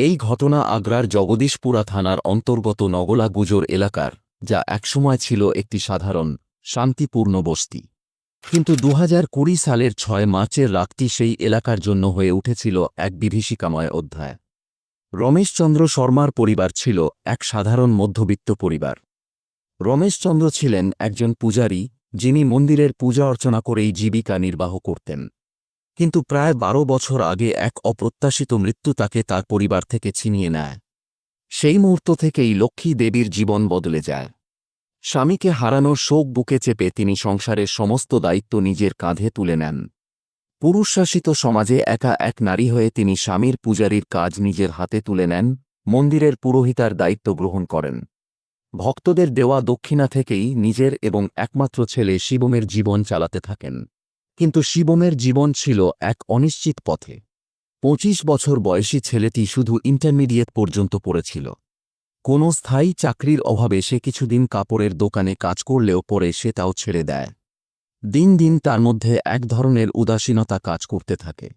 এই ঘটনা আগ্রার জগদীশপুরা থানার অন্তর্গত নগলা গুজর এলাকার, যা একসময় ছিল একটি সাধারণ, শান্তিপূর্ণ বস্তি। কিন্তু দু কুড়ি সালের ছয় মার্চের রাতটি সেই এলাকার জন্য হয়ে উঠেছিল এক বিভীষিকাময় অধ্যায়। রমেশচন্দ্র শর্মার পরিবার ছিল এক সাধারণ মধ্যবিত্ত পরিবার। রমেশচন্দ্র ছিলেন একজন পূজারী, যিনি মন্দিরের পূজা অর্চনা করেই জীবিকা নির্বাহ করতেন। কিন্তু প্রায় বারো বছর আগে এক অপ্রত্যাশিত মৃত্যু তাকে তার পরিবার থেকে ছিনিয়ে নেয়। সেই মুহূর্ত থেকেই লক্ষ্মী দেবীর জীবন বদলে যায়। স্বামীকে হারানোর শোক বুকে চেপে তিনি সংসারের সমস্ত দায়িত্ব নিজের কাঁধে তুলে নেন। পুরুষশাসিত সমাজে একা এক নারী হয়ে তিনি স্বামীর পূজারীর কাজ নিজের হাতে তুলে নেন, মন্দিরের পুরোহিতার দায়িত্ব গ্রহণ করেন। ভক্তদের দেওয়া দক্ষিণা থেকেই নিজের এবং একমাত্র ছেলে শিবমের জীবন চালাতে থাকেন। কিন্তু শিবমের জীবন ছিল এক অনিশ্চিত পথে। পঁচিশ বছর বয়সী ছেলেটি শুধু ইন্টারমিডিয়েট পর্যন্ত পড়েছিল। কোনো স্থায়ী চাকরির অভাবে সে কিছুদিন কাপড়ের দোকানে কাজ করলেও পরে সে তাও ছেড়ে দেয়। দিন দিন তার মধ্যে এক ধরনের উদাসীনতা কাজ করতে থাকে।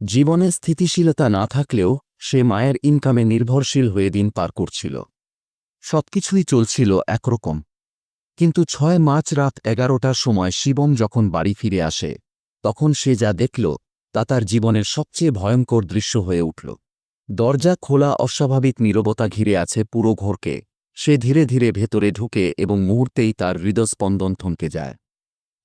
জীবনে স্থিতিশীলতা না থাকলেও সে মায়ের ইনকামে নির্ভরশীল হয়ে দিন পার করছিল। সবকিছুই চলছিল একরকম। কিন্তু ছয় মার্চ রাত এগারোটার সময় শিবম যখন বাড়ি ফিরে আসে, তখন সে যা দেখল, তা তার জীবনের সবচেয়ে ভয়ঙ্কর দৃশ্য হয়ে উঠল। দরজা খোলা অস্বাভাবিক নীরবতা ঘিরে আছে পুরো ঘরকে। সে ধীরে ধীরে ভেতরে ঢুকে এবং মুহূর্তেই তার হৃদস্পন্দন থমকে যায়।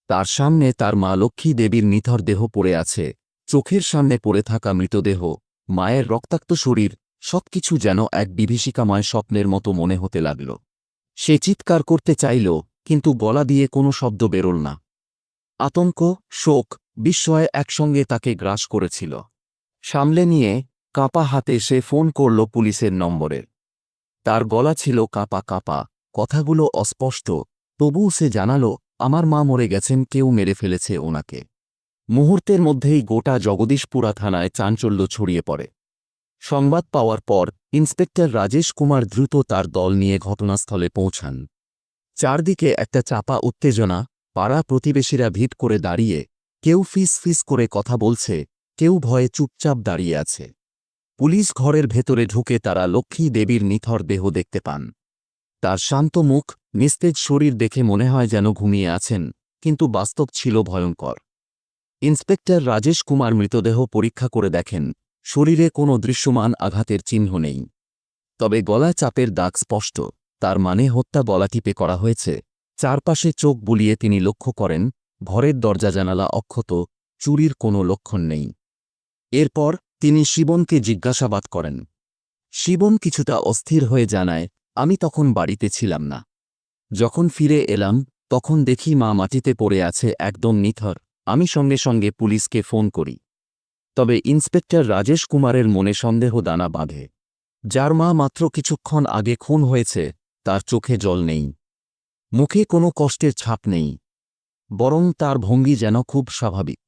তার সামনে তার মা লক্ষ্মী দেবীর নিথর দেহ পড়ে আছে, চোখের সামনে পড়ে থাকা মৃতদেহ, মায়ের রক্তাক্ত শরীর, সবকিছু যেন এক বিভীষিকাময় স্বপ্নের মতো মনে হতে লাগল। সে চিৎকার করতে চাইল, কিন্তু গলা দিয়ে কোনো শব্দ বেরোল না। আতঙ্ক, শোক, বিস্ময় একসঙ্গে তাকে গ্রাস করেছিল। সামলে নিয়ে কাঁপা হাতে সে ফোন করল পুলিশের নম্বরে। তার গলা ছিল কাঁপা কাঁপা, কথাগুলো অস্পষ্ট, তবুও সে জানাল, আমার মা মরে গেছেন, কেউ মেরে ফেলেছে ওনাকে। মুহূর্তের মধ্যেই গোটা জগদীশপুরা থানায় চাঞ্চল্য ছড়িয়ে পড়ে। সংবাদ পাওয়ার পর ইন্সপেক্টর রাজেশ কুমার দ্রুত তার দল নিয়ে ঘটনাস্থলে পৌঁছান। চারদিকে একটা চাপা উত্তেজনা, পাড়া প্রতিবেশীরা ভিড় করে দাঁড়িয়ে, কেউ ফিস ফিস করে কথা বলছে, কেউ ভয়ে চুপচাপ দাঁড়িয়ে আছে। পুলিশ ঘরের ভেতরে ঢুকে তারা লক্ষ্মী দেবীর নিথর দেহ দেখতে পান। তার শান্ত মুখ, নিস্তেজ শরীর দেখে মনে হয় যেন ঘুমিয়ে আছেন, কিন্তু বাস্তব ছিল ভয়ঙ্কর। ইন্সপেক্টর রাজেশ কুমার মৃতদেহ পরীক্ষা করে দেখেন শরীরে কোনো দৃশ্যমান আঘাতের চিহ্ন নেই। তবে গলা চাপের দাগ স্পষ্ট, তার মানে হত্যা গলা টিপে করা হয়েছে। চারপাশে চোখ বুলিয়ে তিনি লক্ষ্য করেন, ঘরের দরজা জানালা অক্ষত, চুরির কোনো লক্ষণ নেই। এরপর তিনি শিবনকে জিজ্ঞাসাবাদ করেন, শিবন কিছুটা অস্থির হয়ে জানায়, আমি তখন বাড়িতে ছিলাম না। যখন ফিরে এলাম, তখন দেখি মা মাটিতে পড়ে আছে একদম নিথর। আমি সঙ্গে সঙ্গে পুলিশকে ফোন করি। তবে ইন্সপেক্টর রাজেশ কুমারের মনে সন্দেহ দানা বাঁধে। যার মা মাত্র কিছুক্ষণ আগে খুন হয়েছে, তার চোখে জল নেই। মুখে কোনো কষ্টের ছাপ নেই। বরং তার ভঙ্গি যেন খুব স্বাভাবিক।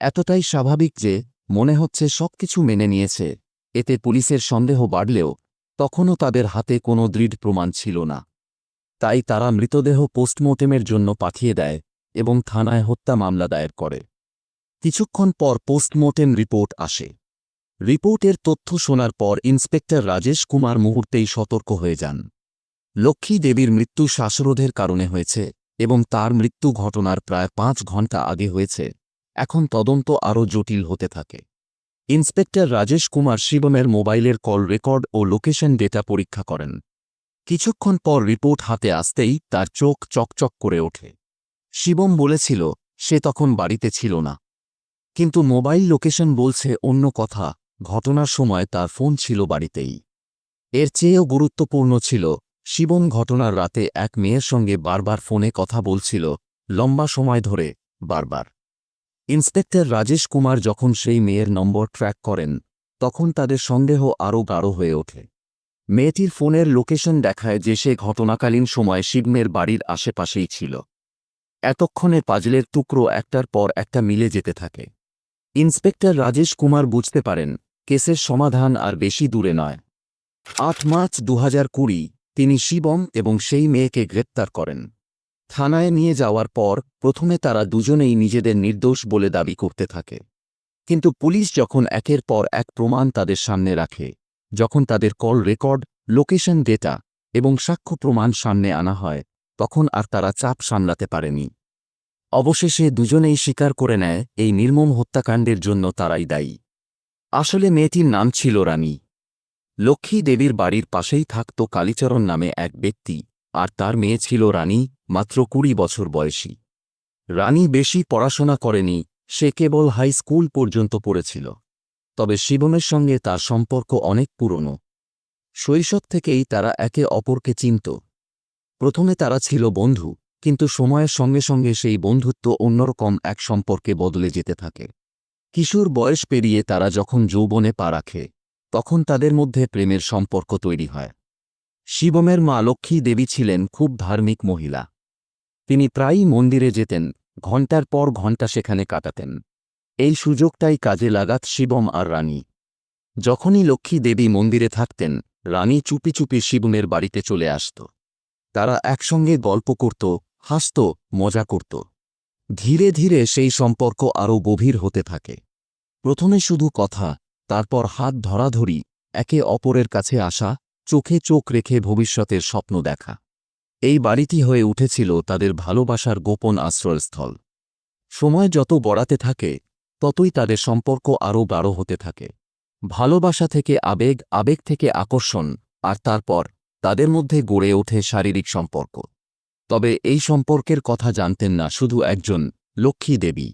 এতটাই স্বাভাবিক যে, মনে হচ্ছে সবকিছু মেনে নিয়েছে। এতে পুলিশের সন্দেহ বাড়লেও, তখনও তাদের হাতে কোনো দৃঢ় প্রমাণ ছিল না। তাই তারা মৃতদেহ পোস্টমর্টেমের জন্য পাঠিয়ে দেয় এবং থানায় হত্যা মামলা দায়ের করে। কিছুক্ষণ পর পোস্টমর্টেম রিপোর্ট আসে। রিপোর্টের তথ্য শোনার পর ইন্সপেক্টর রাজেশ কুমার মুহূর্তেই সতর্ক হয়ে যান। লক্ষ্মী দেবীর মৃত্যু শ্বাসরোধের কারণে হয়েছে এবং তার মৃত্যু ঘটনার প্রায় পাঁচ ঘণ্টা আগে হয়েছে। এখন তদন্ত আরও জটিল হতে থাকে। ইন্সপেক্টর রাজেশ কুমার শিবমের মোবাইলের কল রেকর্ড ও লোকেশন ডেটা পরীক্ষা করেন। কিছুক্ষণ পর রিপোর্ট হাতে আসতেই তার চোখ চকচক করে ওঠে। শিবম বলেছিল, সে তখন বাড়িতে ছিল না। কিন্তু মোবাইল লোকেশন বলছে অন্য কথা, ঘটনার সময় তার ফোন ছিল বাড়িতেই। এর চেয়েও গুরুত্বপূর্ণ ছিল শিবম ঘটনার রাতে এক মেয়ের সঙ্গে বারবার ফোনে কথা বলছিল, লম্বা সময় ধরে, বারবার। ইন্সপেক্টর রাজেশ কুমার যখন সেই মেয়ের নম্বর ট্র্যাক করেন, তখন তাদের সন্দেহ আরও গাঢ় হয়ে ওঠে। মেয়েটির ফোনের লোকেশন দেখায় যে সে ঘটনাকালীন সময় শিবমের বাড়ির আশেপাশেই ছিল। এতক্ষণে পাজলের টুকরো একটার পর একটা মিলে যেতে থাকে। ইন্সপেক্টর রাজেশ কুমার বুঝতে পারেন, কেসের সমাধান আর বেশি দূরে নয়। আট মার্চ দু কুড়ি, তিনি শিবম এবং সেই মেয়েকে গ্রেপ্তার করেন। থানায় নিয়ে যাওয়ার পর প্রথমে তারা দুজনেই নিজেদের নির্দোষ বলে দাবি করতে থাকে। কিন্তু পুলিশ যখন একের পর এক প্রমাণ তাদের সামনে রাখে, যখন তাদের কল রেকর্ড, লোকেশন ডেটা এবং সাক্ষ্য প্রমাণ সামনে আনা হয়, তখন আর তারা চাপ সামলাতে পারেনি। অবশেষে দুজনেই স্বীকার করে নেয়, এই নির্মম হত্যাকাণ্ডের জন্য তারাই দায়ী। আসলে মেয়েটির নাম ছিল রানী। লক্ষ্মী দেবীর বাড়ির পাশেই থাকত কালীচরণ নামে এক ব্যক্তি, আর তার মেয়ে ছিল রানী, মাত্র কুড়ি বছর বয়সী। রানী বেশি পড়াশোনা করেনি, সে কেবল হাই স্কুল পর্যন্ত পড়েছিল। তবে শিবমের সঙ্গে তার সম্পর্ক অনেক পুরনো। শৈশব থেকেই তারা একে অপরকে চিনত। প্রথমে তারা ছিল বন্ধু। কিন্তু সময়ের সঙ্গে সঙ্গে সেই বন্ধুত্ব অন্যরকম এক সম্পর্কে বদলে যেতে থাকে। কিশোর বয়স পেরিয়ে তারা যখন যৌবনে পা রাখে, তখন তাদের মধ্যে প্রেমের সম্পর্ক তৈরি হয়। শিবমের মা লক্ষ্মী দেবী ছিলেন খুব ধার্মিক মহিলা। তিনি প্রায়ই মন্দিরে যেতেন, ঘণ্টার পর ঘণ্টা সেখানে কাটাতেন। এই সুযোগটাই কাজে লাগাত শিবম আর রানী। যখনই লক্ষ্মী দেবী মন্দিরে থাকতেন, রানী চুপি চুপি শিবমের বাড়িতে চলে আসত। তারা একসঙ্গে গল্প করত হাসত, মজা করত। ধীরে ধীরে সেই সম্পর্ক আরও গভীর হতে থাকে। প্রথমে শুধু কথা, তারপর হাত ধরাধরি, একে অপরের কাছে আসা, চোখে চোখ রেখে ভবিষ্যতের স্বপ্ন দেখা। এই বাড়িটি হয়ে উঠেছিল তাদের ভালোবাসার গোপন আশ্রয়স্থল। সময় যত বড়াতে থাকে, ততই তাদের সম্পর্ক আরও গাঢ় হতে থাকে। ভালোবাসা থেকে আবেগ আবেগ থেকে আকর্ষণ, আর তারপর তাদের মধ্যে গড়ে ওঠে শারীরিক সম্পর্ক। তবে এই সম্পর্কের কথা জানতেন না শুধু একজন লক্ষ্মী দেবী।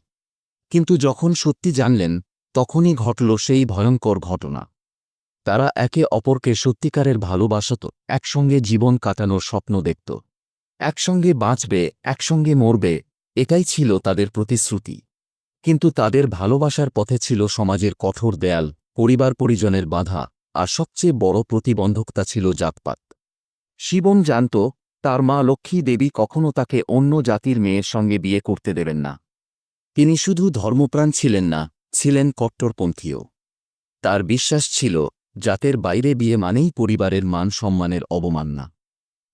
কিন্তু যখন সত্যি জানলেন, তখনই ঘটল সেই ভয়ঙ্কর ঘটনা। তারা একে অপরকে সত্যিকারের ভালোবাসত একসঙ্গে জীবন কাটানোর স্বপ্ন দেখত। একসঙ্গে বাঁচবে, একসঙ্গে মরবে, এটাই ছিল তাদের প্রতিশ্রুতি। কিন্তু তাদের ভালোবাসার পথে ছিল সমাজের কঠোর দেয়াল, পরিবার পরিজনের বাধা, আর সবচেয়ে বড় প্রতিবন্ধকতা ছিল জাতপাত। শিবম জানত তার মা লক্ষ্মী দেবী কখনো তাকে অন্য জাতির মেয়ের সঙ্গে বিয়ে করতে দেবেন না। তিনি শুধু ধর্মপ্রাণ ছিলেন না, ছিলেন কট্টরপন্থীও। তার বিশ্বাস ছিল, জাতের বাইরে বিয়ে মানেই পরিবারের মান সম্মানের অবমাননা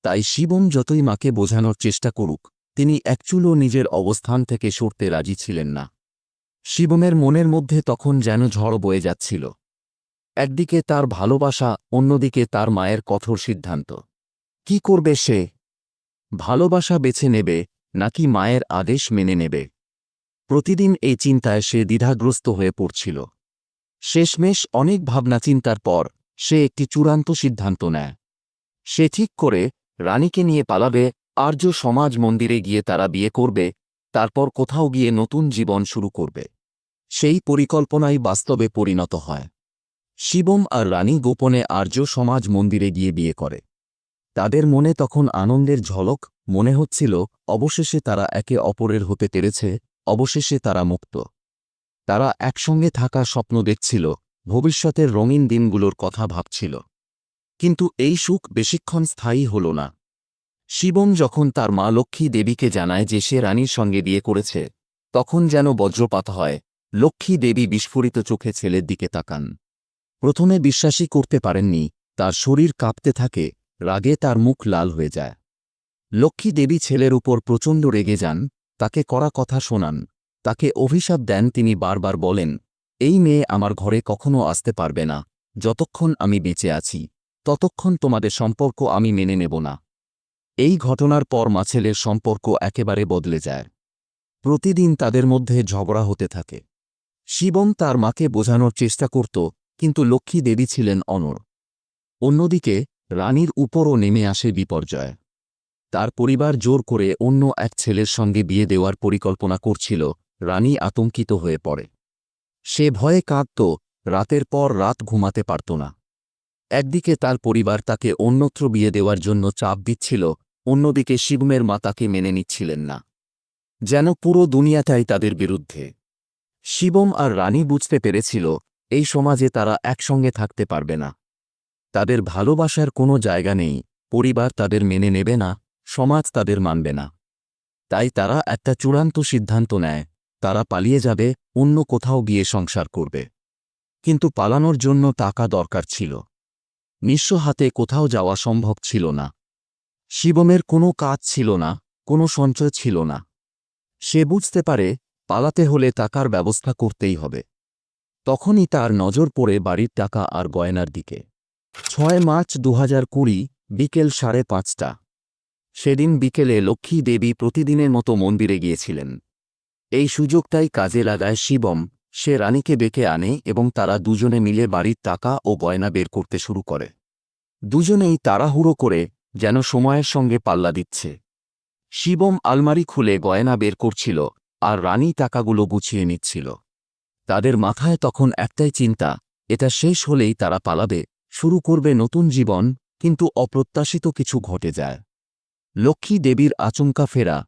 তাই শিবম যতই মাকে বোঝানোর চেষ্টা করুক, তিনি একচুলও নিজের অবস্থান থেকে সরতে রাজি ছিলেন না। শিবমের মনের মধ্যে তখন যেন ঝড় বয়ে যাচ্ছিল। একদিকে তার ভালোবাসা, অন্যদিকে তার মায়ের কঠোর সিদ্ধান্ত। কি করবে সে? ভালোবাসা বেছে নেবে নাকি মায়ের আদেশ মেনে নেবে। প্রতিদিন এই চিন্তায় সে দ্বিধাগ্রস্ত হয়ে পড়ছিল। শেষমেশ অনেক ভাবনা চিন্তার পর সে একটি চূড়ান্ত সিদ্ধান্ত নেয়। সে ঠিক করে রানীকে নিয়ে পালাবে, আর্য সমাজ মন্দিরে গিয়ে তারা বিয়ে করবে, তারপর কোথাও গিয়ে নতুন জীবন শুরু করবে। সেই পরিকল্পনাই বাস্তবে পরিণত হয়। শিবম আর রানী গোপনে আর্য সমাজ মন্দিরে গিয়ে বিয়ে করে। তাদের মনে তখন আনন্দের ঝলক, মনে হচ্ছিল, অবশেষে তারা একে অপরের হতে পেরেছে, অবশেষে তারা মুক্ত। তারা একসঙ্গে থাকা স্বপ্ন দেখছিল, ভবিষ্যতের রঙিন দিনগুলোর কথা ভাবছিল। কিন্তু এই সুখ বেশিক্ষণ স্থায়ী হল না। শিবম যখন তার মা লক্ষ্মী দেবীকে জানায় যে সে রানীর সঙ্গে বিয়ে করেছে, তখন যেন বজ্রপাত হয়। লক্ষ্মী দেবী বিস্ফোরিত চোখে ছেলের দিকে তাকান। প্রথমে বিশ্বাসই করতে পারেননি, তার শরীর কাঁপতে থাকে রাগে তার মুখ লাল হয়ে যায়। লক্ষ্মী দেবী ছেলের উপর প্রচণ্ড রেগে যান, তাকে করা কথা শোনান। তাকে অভিশাপ দেন তিনি বারবার বলেন, এই মেয়ে আমার ঘরে কখনো আসতে পারবে না। যতক্ষণ আমি বেঁচে আছি, ততক্ষণ তোমাদের সম্পর্ক আমি মেনে নেব না এই ঘটনার পর মা ছেলের সম্পর্ক একেবারে বদলে যায়। প্রতিদিন তাদের মধ্যে ঝগড়া হতে থাকে। শিবম তার মাকে বোঝানোর চেষ্টা করত, কিন্তু লক্ষ্মী দেবী ছিলেন অনর অন্যদিকে রানীর উপরও নেমে আসে বিপর্যয়। তার পরিবার জোর করে অন্য এক ছেলের সঙ্গে বিয়ে দেওয়ার পরিকল্পনা করছিল, রানী আতঙ্কিত হয়ে পড়ে। সে ভয়ে কাঁদত, রাতের পর রাত ঘুমাতে পারত না। একদিকে তার পরিবার তাকে অন্যত্র বিয়ে দেওয়ার জন্য চাপ দিচ্ছিল, অন্যদিকে শিবমের মা তাকে মেনে নিচ্ছিলেন না। যেন পুরো দুনিয়াটাই তাদের বিরুদ্ধে। শিবম আর রানী বুঝতে পেরেছিল, এই সমাজে তারা একসঙ্গে থাকতে পারবে না। তাদের ভালোবাসার কোনো জায়গা নেই, পরিবার তাদের মেনে নেবে না, সমাজ তাদের মানবে না। তাই তারা একটা চূড়ান্ত সিদ্ধান্ত নেয়, তারা পালিয়ে যাবে, অন্য কোথাও গিয়ে সংসার করবে। কিন্তু পালানোর জন্য টাকা দরকার ছিল। নিঃস্ব হাতে কোথাও যাওয়া সম্ভব ছিল না। শিবমের কোনো কাজ ছিল না, কোনো সঞ্চয় ছিল না। সে বুঝতে পারে, পালাতে হলে টাকার ব্যবস্থা করতেই হবে। তখনই তার নজর পড়ে বাড়ির টাকা আর গয়নার দিকে। ছয় মার্চ দু হাজার কুড়ি, বিকেল সাড়ে পাঁচটা। সেদিন বিকেলে লক্ষ্মী দেবী প্রতিদিনের মতো মন্দিরে গিয়েছিলেন। এই সুযোগটাই কাজে লাগায় শিবম, সে রানীকে ডেকে আনে এবং তারা দুজনে মিলে বাড়ির টাকা ও গয়না বের করতে শুরু করে। দুজনেই তাড়াহুড়ো করে যেন সময়ের সঙ্গে পাল্লা দিচ্ছে। শিবম আলমারি খুলে গয়না বের করছিল আর রানী টাকাগুলো গুছিয়ে নিচ্ছিল। তাদের মাথায় তখন একটাই চিন্তা, এটা শেষ হলেই তারা পালাবে শুরু করবে নতুন জীবন, কিন্তু অপ্রত্যাশিত কিছু ঘটে যায়। লক্ষ্মী দেবীর আচমকা ফেরা।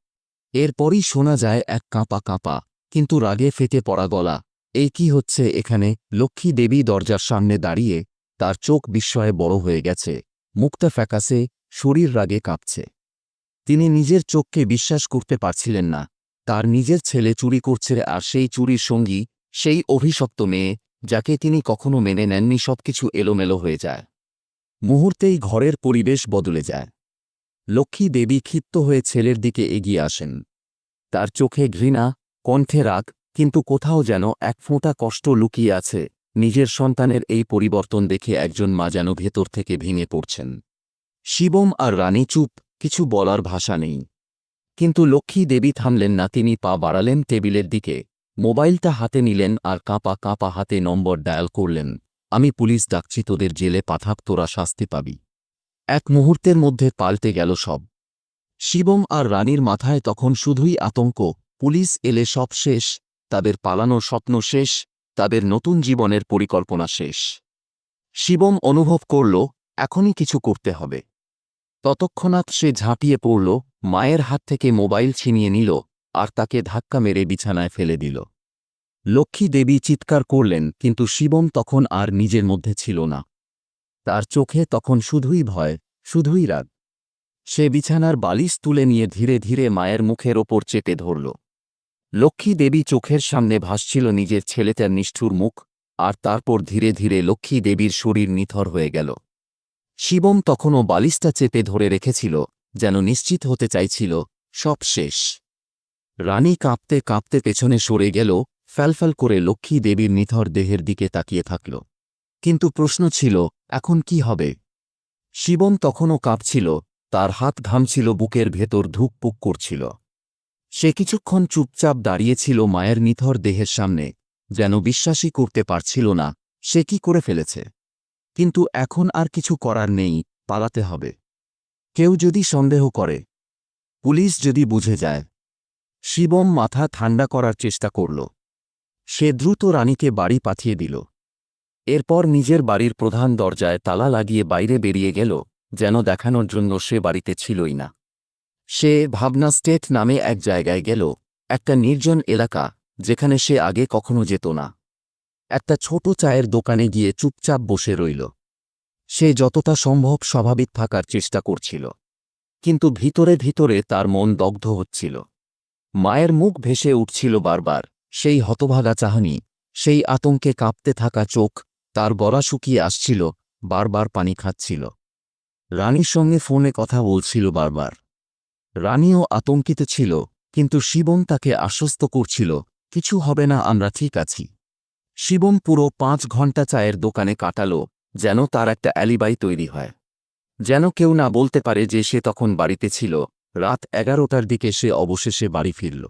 এরপরই শোনা যায় এক কাঁপা কাঁপা, কিন্তু রাগে ফেটে পড়া গলা। এই কি হচ্ছে এখানে? লক্ষ্মী দেবী দরজার সামনে দাঁড়িয়ে তার চোখ বিস্ময়ে বড় হয়ে গেছে। মুক্তা ফ্যাকাসে, শরীর রাগে কাঁপছে। তিনি নিজের চোখকে বিশ্বাস করতে পারছিলেন না। তার নিজের ছেলে চুরি করছে আর সেই চুরির সঙ্গী, সেই অভিশপ্ত মেয়ে যাকে তিনি কখনো মেনে নেননি, সবকিছু এলোমেলো হয়ে যায়। মুহূর্তেই ঘরের পরিবেশ বদলে যায়। লক্ষ্মী দেবী ক্ষিপ্ত হয়ে ছেলের দিকে এগিয়ে আসেন। তার চোখে ঘৃণা, কণ্ঠে রাগ, কিন্তু কোথাও যেন এক ফোঁটা কষ্ট লুকিয়ে আছে। নিজের সন্তানের এই পরিবর্তন দেখে একজন মা যেন ভেতর থেকে ভেঙে পড়ছেন। শিবম আর রানী চুপ, কিছু বলার ভাষা নেই। কিন্তু লক্ষ্মী দেবী থামলেন না, তিনি পা বাড়ালেন টেবিলের দিকে। মোবাইলটা হাতে নিলেন আর কাঁপা কাঁপা হাতে নম্বর ডায়াল করলেন। আমি পুলিশ ডাকছি, তোদের জেলে পাঠাক, তোরা শাস্তি পাবি। এক মুহূর্তের মধ্যে পাল্টে গেল সব। শিবম আর রানীর মাথায় তখন শুধুই আতঙ্ক, পুলিশ এলে সব শেষ, তাদের পালানোর স্বপ্ন শেষ, তাদের নতুন জীবনের পরিকল্পনা শেষ। শিবম অনুভব করল, এখনই কিছু করতে হবে। ততক্ষণাৎ সে ঝাঁপিয়ে পড়ল, মায়ের হাত থেকে মোবাইল ছিনিয়ে নিল আর তাকে ধাক্কা মেরে বিছানায় ফেলে দিল। লক্ষ্মী দেবী চিৎকার করলেন, কিন্তু শিবম তখন আর নিজের মধ্যে ছিল না। তার চোখে তখন শুধুই ভয়, শুধুই রাগ। সে বিছানার বালিশ তুলে নিয়ে ধীরে ধীরে মায়ের মুখের ওপর চেপে ধরল। লক্ষ্মী দেবী চোখের সামনে ভাসছিল নিজের ছেলেটার নিষ্ঠুর মুখ, আর তারপর ধীরে ধীরে লক্ষ্মী দেবীর শরীর নিথর হয়ে গেল। শিবম তখনও বালিশটা চেপে ধরে রেখেছিল, যেন নিশ্চিত হতে চাইছিল, সব শেষ। রানী কাঁপতে কাঁপতে পেছনে সরে গেল, ফ্যালফ্যাল করে লক্ষ্মী দেবীর নিথর দেহের দিকে তাকিয়ে থাকল। কিন্তু প্রশ্ন ছিল, এখন কি হবে? শিবম তখনও কাঁপছিল, তার হাত ঘামছিল, বুকের ভেতর ধুকপুক করছিল। সে কিছুক্ষণ চুপচাপ দাঁড়িয়েছিল মায়ের নিথর দেহের সামনে, যেন বিশ্বাসই করতে পারছিল না, সে কি করে ফেলেছে? কিন্তু এখন আর কিছু করার নেই, পালাতে হবে। কেউ যদি সন্দেহ করে, পুলিশ যদি বুঝে যায় শিবম মাথা ঠান্ডা করার চেষ্টা করল। সে দ্রুত রানীকে বাড়ি পাঠিয়ে দিল। এরপর নিজের বাড়ির প্রধান দরজায় তালা লাগিয়ে বাইরে বেরিয়ে গেল, যেন দেখানোর জন্য সে বাড়িতে ছিলই না। সে ভাবনা স্টেট নামে এক জায়গায় গেল, একটা নির্জন এলাকা, যেখানে সে আগে কখনো যেত না। একটা ছোট চায়ের দোকানে গিয়ে চুপচাপ বসে রইল। সে যতটা সম্ভব স্বাভাবিক থাকার চেষ্টা করছিল। কিন্তু ভিতরে ভিতরে তার মন দগ্ধ হচ্ছিল। মায়ের মুখ ভেসে উঠছিল বারবার। সেই হতভাগা চাহানি, সেই আতঙ্কে কাঁপতে থাকা চোখ, তার গলা শুকিয়ে আসছিল, বারবার পানি খাচ্ছিল। রানীর সঙ্গে ফোনে কথা বলছিল বারবার। রানীও আতঙ্কিত ছিল, কিন্তু শিবম তাকে আশ্বস্ত করছিল, কিছু হবে না, আমরা ঠিক আছি। শিবম পুরো পাঁচ ঘণ্টা চায়ের দোকানে কাটালো, যেন তার একটা অ্যালিবাই তৈরি হয়। যেন কেউ না বলতে পারে যে সে তখন বাড়িতে ছিল। রাত এগারোটার দিকে সে অবশেষে বাড়ি ফিরল।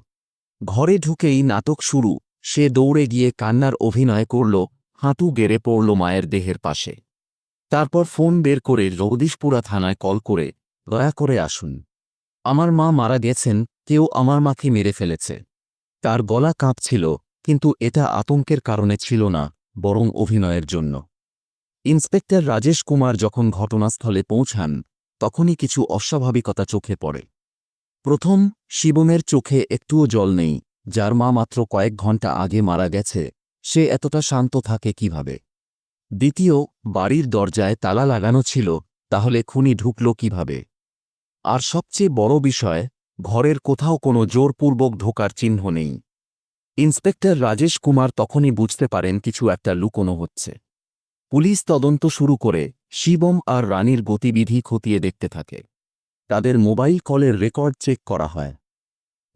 ঘরে ঢুকেই নাটক শুরু, সে দৌড়ে গিয়ে কান্নার অভিনয় করল, হাঁটু গেড়ে পড়ল মায়ের দেহের পাশে। তারপর ফোন বের করে জগদীশপুরা থানায় কল করে, দয়া করে আসুন। আমার মা মারা গেছেন, কেউ আমার মাকে মেরে ফেলেছে। তার গলা কাঁপছিল, কিন্তু এটা আতঙ্কের কারণে ছিল না, বরং অভিনয়ের জন্য। ইন্সপেক্টর রাজেশ কুমার যখন ঘটনাস্থলে পৌঁছান তখনই কিছু অস্বাভাবিকতা চোখে পড়ে। প্রথম, শিবমের চোখে একটুও জল নেই, যার মা মাত্র কয়েক ঘণ্টা আগে মারা গেছে, সে এতটা শান্ত থাকে কীভাবে? দ্বিতীয়, বাড়ির দরজায় তালা লাগানো ছিল, তাহলে খুনি ঢুকল কীভাবে? আর সবচেয়ে বড় বিষয়, ঘরের কোথাও কোনো জোরপূর্বক ঢোকার চিহ্ন নেই। ইন্সপেক্টর রাজেশ কুমার তখনই বুঝতে পারেন কিছু একটা লুকোনো হচ্ছে। পুলিশ তদন্ত শুরু করে শিবম আর রানীর গতিবিধি খতিয়ে দেখতে থাকে। তাদের মোবাইল কলের রেকর্ড চেক করা হয়।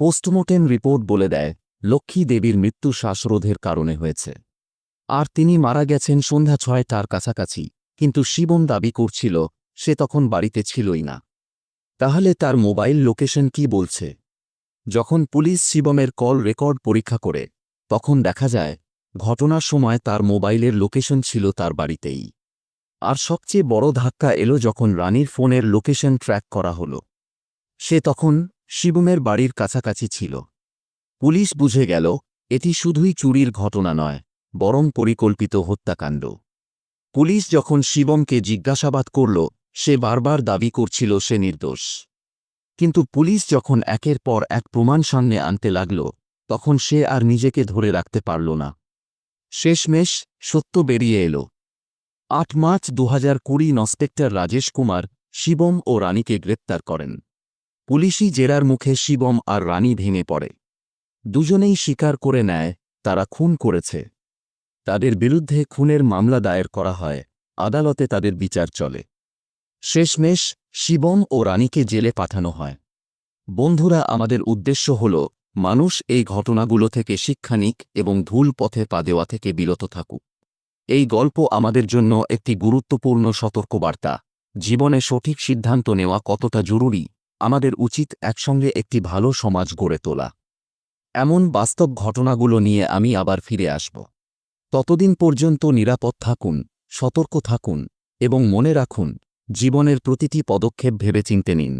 পোস্টমর্টেম রিপোর্ট বলে দেয়, লক্ষ্মী দেবীর মৃত্যু শ্বাসরোধের কারণে হয়েছে। আর তিনি মারা গেছেন সন্ধ্যা ছয়টার কাছাকাছি, কিন্তু শিবম দাবি করছিল, সে তখন বাড়িতে ছিলই না। তাহলে তার মোবাইল লোকেশন কি বলছে? যখন পুলিশ শিবমের কল রেকর্ড পরীক্ষা করে, তখন দেখা যায় ঘটনার সময় তার মোবাইলের লোকেশন ছিল তার বাড়িতেই। আর সবচেয়ে বড় ধাক্কা এলো যখন রানীর ফোনের লোকেশন ট্র্যাক করা হলো। সে তখন শিবমের বাড়ির কাছাকাছি ছিল। পুলিশ বুঝে গেল, এটি শুধুই চুরির ঘটনা নয়, বরং পরিকল্পিত হত্যাকাণ্ড। পুলিশ যখন শিবমকে জিজ্ঞাসাবাদ করল, সে বারবার দাবি করছিল সে নির্দোষ। কিন্তু পুলিশ যখন একের পর এক প্রমাণ সামনে আনতে লাগল, তখন সে আর নিজেকে ধরে রাখতে পারল না। শেষমেশ সত্য বেরিয়ে এলো। আট মার্চ দু হাজার কুড়ি ইন্সপেক্টর রাজেশ কুমার শিবম ও রানীকে গ্রেপ্তার করেন। পুলিশি জেরার মুখে শিবম আর রানী ভেঙে পড়ে। দুজনেই স্বীকার করে নেয়, তারা খুন করেছে। তাদের বিরুদ্ধে খুনের মামলা দায়ের করা হয়, আদালতে তাদের বিচার চলে। শেষমেশ শিবম ও রানীকে জেলে পাঠানো হয়। বন্ধুরা, আমাদের উদ্দেশ্য হল মানুষ এই ঘটনাগুলো থেকে শিক্ষা নিক এবং ভুল পথে পা দেওয়া থেকে বিরত থাকুক। এই গল্প আমাদের জন্য একটি গুরুত্বপূর্ণ সতর্কবার্তা। জীবনে সঠিক সিদ্ধান্ত নেওয়া কতটা জরুরি, আমাদের উচিত একসঙ্গে একটি ভালো সমাজ গড়ে তোলা। এমন বাস্তব ঘটনাগুলো নিয়ে আমি আবার ফিরে আসব। ততদিন পর্যন্ত নিরাপদ থাকুন, সতর্ক থাকুন এবং মনে রাখুন, জীবনের প্রতিটি পদক্ষেপ ভেবেচিন্তে নিন।